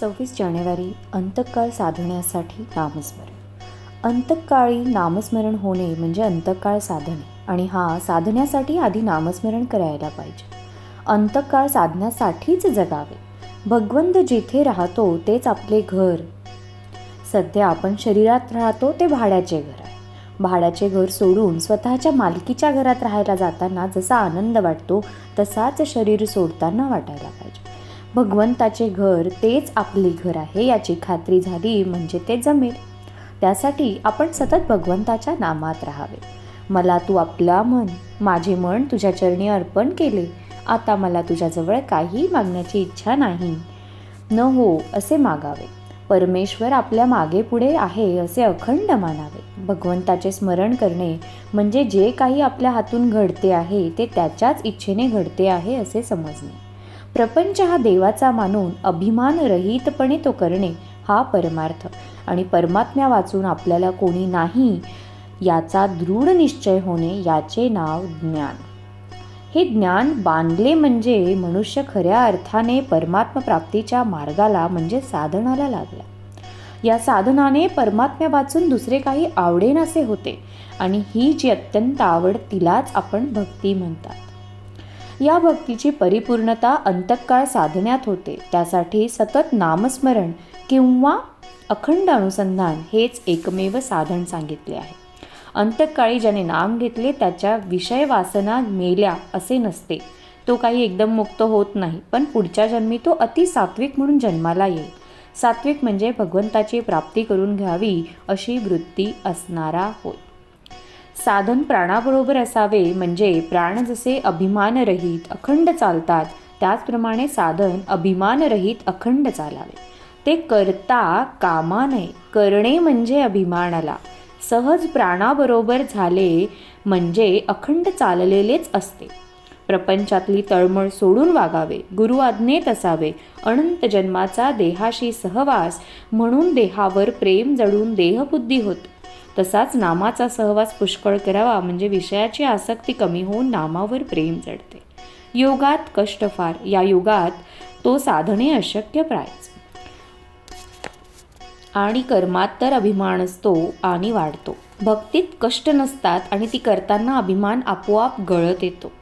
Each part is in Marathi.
सव्वीस जानेवारी अंतकाळ साधण्यासाठी नामस्मरण. अंतकाळी नामस्मरण होणे म्हणजे अंतकाळ साधणे आणि हा साधण्यासाठी आधी नामस्मरण करायला पाहिजे. अंतकाळ साधण्यासाठीच जगावे. भगवंत जिथे राहतो तेच आपले घर. सध्या आपण शरीरात राहतो ते भाड्याचे घर आहे. भाड्याचे घर सोडून स्वतःच्या मालकीच्या घरात राहायला जाताना जसा आनंद वाटतो तसाच शरीर सोडताना वाटायला पाहिजे. भगवंताचे घर तेच आपले घर आहे याची खात्री झाली म्हणजे ते जमेल. त्यासाठी आपण सतत भगवंताच्या नामात राहावे. मला तू आपला मन माझे मन तुझ्या चरणी अर्पण केले. आता मला तुझ्याजवळ काही मागण्याची इच्छा नाही. न हो असे मागावे. परमेश्वर आपल्या मागे पुढे आहे असे अखंड मानावे. भगवंताचे स्मरण करणे म्हणजे जे काही आपल्या हातून घडते आहे ते त्याच्याच इच्छेने घडते आहे असे समजणे. प्रपंच हा देवाचा मानून अभिमानरहितपणे तो करणे हा परमार्थ. आणि परमात्म्या वाचून आपल्याला कोणी नाही याचा दृढ निश्चय होणे याचे नाव ज्ञान. हे ज्ञान बांधले म्हणजे मनुष्य खऱ्या अर्थाने परमात्म प्राप्तीच्या मार्गाला म्हणजे साधनाला लागला. या साधनाने परमात्म्या वाचून दुसरे काही आवडेनासे होते आणि ही जी अत्यंत आवड तिलाच आपण भक्ती म्हणतात. या भक्तीची परिपूर्णता अंतकाळ साधण्यात होते. त्यासाठी सतत नामस्मरण किंवा अखंड अनुसंधान हेच एकमेव साधन सांगितले आहे. अंतकाळी ज्याने नाम घेतले त्याच्या विषय वासना मेल्या असे नसते. तो काही एकदम मुक्त होत नाही पण पुढच्या जन्मी तो अति सात्विक म्हणून जन्माला येईल. सात्विक म्हणजे भगवंताची प्राप्ती करून घ्यावी अशी वृत्ती असणारा होय. साधन प्राणाबरोबर असावे म्हणजे प्राण जसे अभिमानरहित अखंड चालतात त्याचप्रमाणे साधन अभिमानरहित अखंड चालावे. ते करता कामा नये. करणे म्हणजे अभिमानाला. सहज प्राणाबरोबर झाले म्हणजे अखंड चाललेलेच असते. प्रपंचातली तळमळ सोडून वागावे. गुरु आज्ञेत असावे. अनंत जन्माचा देहाशी सहवास म्हणून देहावर प्रेम जडून देहबुद्धी होत. तसाच नामाचा सहवास पुष्कळ करावा म्हणजे विषयाची आसक्ती कमी होऊन नामावर प्रेम जडते योगात कष्ट फार या युगात तो साधणे अशक्य प्रायच. आणि कर्मात तर अभिमान असतो आणि वाढतो. भक्तीत कष्ट नसतात आणि ती करताना अभिमान आपोआप गळत येतो.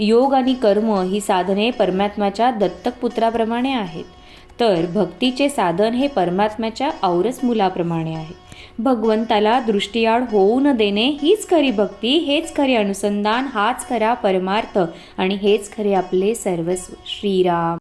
योग आणि कर्म ही साधने परमात्म्याच्या दत्तक पुत्राप्रमाणे आहेत. तर भक्तीचे साधन हे परमात्म्याच्या औरस मुलाप्रमाणे आहे भगवंताला दृष्टीआड होऊ न देणे हीच खरी भक्ती हेच खरे अनुसंधान हाच खरा परमार्थ आणि हेच खरे आपले सर्वस्व श्रीराम.